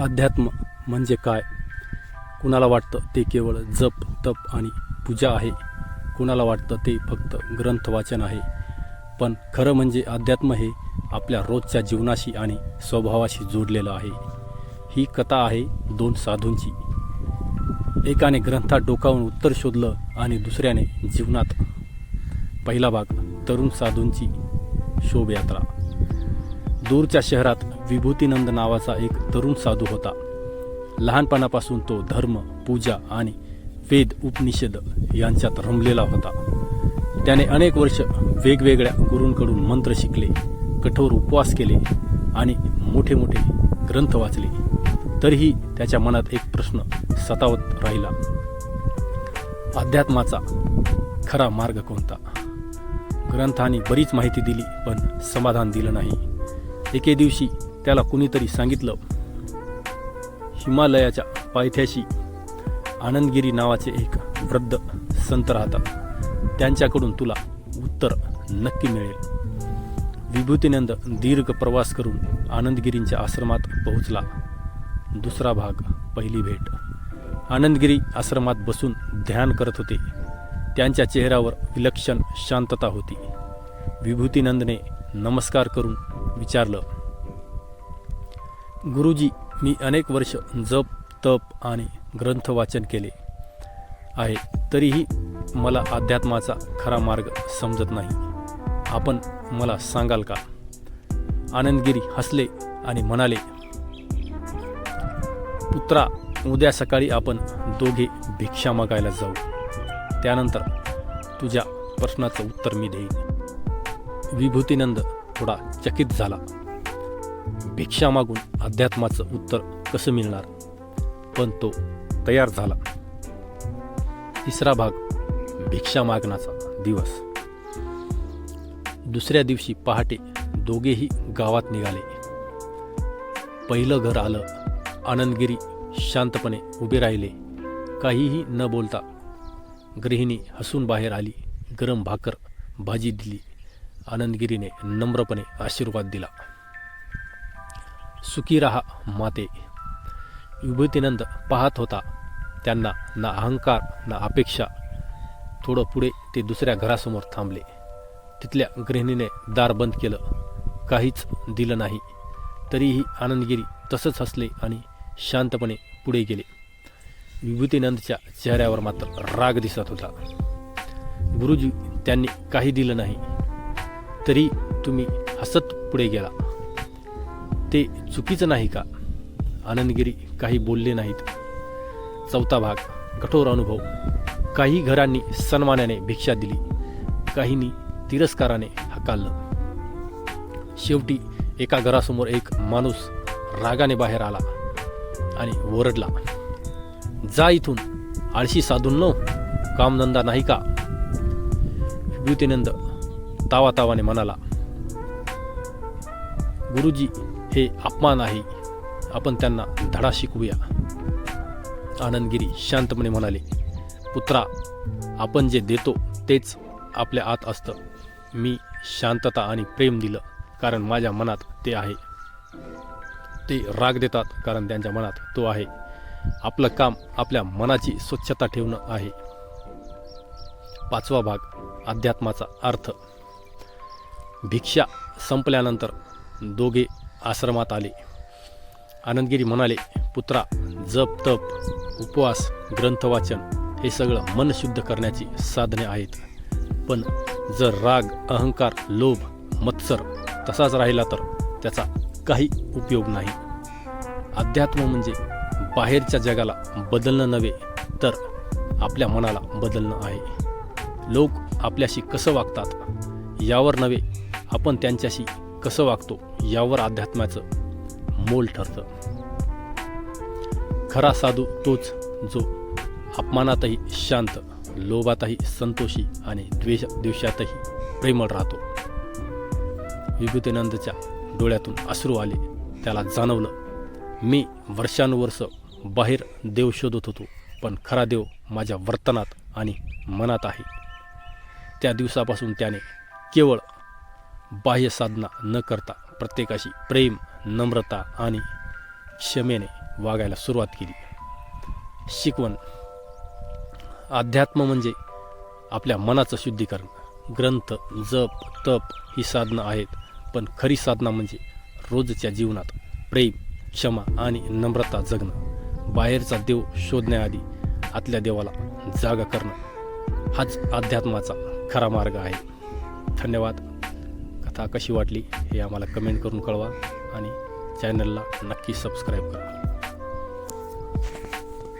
अध्यात्म म्हणजे काय? कुणाला वाटतं ते केवळ जप तप आणि पूजा आहे? कुणाला वाटतं ते फक्त ग्रंथ वाचन आहे? पण खरं म्हणजे अध्यात्म हे आपल्या रोजच्या जीवनाशी आणि स्वभावाशी जोडलेलं आहे. ही कथा आहे दोन साधूंची. एकाने ग्रंथात डोकावून उत्तर शोधलं आणि दुसऱ्याने जीवनात. पहिला भाग तरुण साधूंची शोभयात्रा. दूरच्या शहरात विभूतीनंद नावाचा एक तरुण साधू होता. लहानपणापासून तो धर्म पूजा आणि वेद उपनिषद यांच्यात रमलेला होता. त्याने अनेक वर्ष वेगवेगळ्या गुरूंकडून मंत्र शिकले कठोर उपवास केले आणि मोठे मोठे ग्रंथ वाचले. तरीही त्याच्या मनात एक प्रश्न सतावत राहिला. अध्यात्माचा खरा मार्ग कोणता? ग्रंथाने बरीच माहिती दिली पण समाधान दिलं नाही. एके दिवशी त्याला कुणीतरी सांगितलं हिमालयाच्या पायथ्याशी आनंदगिरी नावाचे एक वृद्ध संत राहतात. त्यांच्याकडून तुला उत्तर नक्की मिळेल. विभूतीनंद दीर्घ प्रवास करून आनंदगिरींच्या आश्रमात पोहोचला. दुसरा भाग पहिली भेट. आनंदगिरी आश्रमात बसून ध्यान करत होते. त्यांच्या चेहऱ्यावर विलक्षण शांतता होती. विभूतीनंदने नमस्कार करून विचारलं. गुरुजी मी अनेक वर्ष जप तप आणि ग्रंथ वाचन केले आहे तरीही मला अध्यात्माचा खरा मार्ग समजत नाही. आपण मला सांगाल का? आनंदगिरी हसले आणि म्हणाले पुत्रा उद्या सकाळी आपण दोघे भिक्षा मागायला जाऊ. त्यानंतर तुझ्या प्रश्नाचं उत्तर मी देईन. विभूतीनंद थोडा चकित झाला. भिक्षा मागून अध्यात्माचं उत्तर कसं मिळणार? पण तो तयार झाला. तिसरा भाग भिक्षा मागण्याचा दिवस. दुसऱ्या दिवशी पहाटे दोघेही गावात निघाले. पहिलं घर आलं आनंदगिरी शांतपणे उभे राहिले. काहीही न बोलता गृहिणी हसून बाहेर आली गरम भाकर भाजी दिली. आनंदगिरीने नम्रपणे आशीर्वाद दिला. सुखी रहा माते. विभूतीनंद पाहत होता. त्यांना ना अहंकार ना अपेक्षा. थोडं पुढे ते दुसऱ्या घरासमोर थांबले. तिथल्या गृहिणीने दार बंद केलं. काहीच दिलं नाही. तरीही आनंदगिरी तसंच हसले आणि शांतपणे पुढे गेले. विभूतीनंदच्या चेहऱ्यावर मात्र राग दिसत होता. गुरुजी त्यांनी काही दिलं नाही. तरी तुम्ही हसत पुढे गेला. ते चुकीचं नाही का? आनंदगिरी काही बोलले नाहीत. चौथा भाग कठोर अनुभव. काही घरांनी सन्मानाने भिक्षा दिली. काहींनी तिरस्काराने हकाललं. शेवटी एका घरासमोर एक माणूस रागाने बाहेर आला आणि ओरडला. जा इथून आळशी साधून नो. कामधंदा नाही का? विभूतीनंद तावा तावाने म्हणाला गुरुजी हे अपमान आहे. आपण त्यांना धडा शिकवूया. आनंदगिरी शांतपणे म्हणाले पुत्रा आपण जे देतो तेच आपल्या आत असतं. मी शांतता आणि प्रेम दिलं कारण माझ्या मनात ते आहे. ते राग देतात कारण त्यांच्या मनात तो आहे. आपलं काम आपल्या मनाची स्वच्छता ठेवणं आहे. पाचवा भाग अध्यात्माचा अर्थ. भिक्षा संपल्यानंतर दोघे आश्रमात आले. आनंदगिरी म्हणाले पुत्रा जप तप उपवास ग्रंथवाचन हे सगळं मन शुद्ध करण्याची साधने आहेत. पण जर राग अहंकार लोभ मत्सर तसाच राहिला तर त्याचा काही उपयोग नाही. अध्यात्म म्हणजे बाहेरच्या जगाला बदलणं नव्हे तर आपल्या मनाला बदलणं आहे. लोक आपल्याशी कसं वागतात यावर नव्हे आपण त्यांच्याशी कसं वागतो यावर अध्यात्माचं मोल ठरतं. खरा साधू तोच जो अपमानातही शांत लोभातही संतोषी आणि द्वेष दिवसातही प्रेमळ राहतो. विभूतीनंदच्या डोळ्यातून अश्रू आले त्याला जाणवलं मी वर्षानुवर्ष बाहेर देव शोधत होतो पण खरा देव माझ्या वर्तनात आणि मनात आहे. त्या दिवसापासून त्याने केवळ बाह्य साधना न करता प्रत्येकाशी प्रेम नम्रता आणि क्षमेने वागायला सुरुवात केली. शिकवण. अध्यात्म म्हणजे आपल्या मनाचं शुद्धीकरण. ग्रंथ जप तप ही साधनं आहेत पण खरी साधना म्हणजे रोजच्या जीवनात प्रेम क्षमा आणि नम्रता जगणं. बाहेरचा देव शोधण्याआधी आतल्या देवाला जागा करणं हाच अध्यात्माचा खरा मार्ग आहे. धन्यवाद. कथा कशी वाटली हे आम्हाला कमेंट करून कळवा आणि चॅनलला नक्की सबस्क्राईब करा.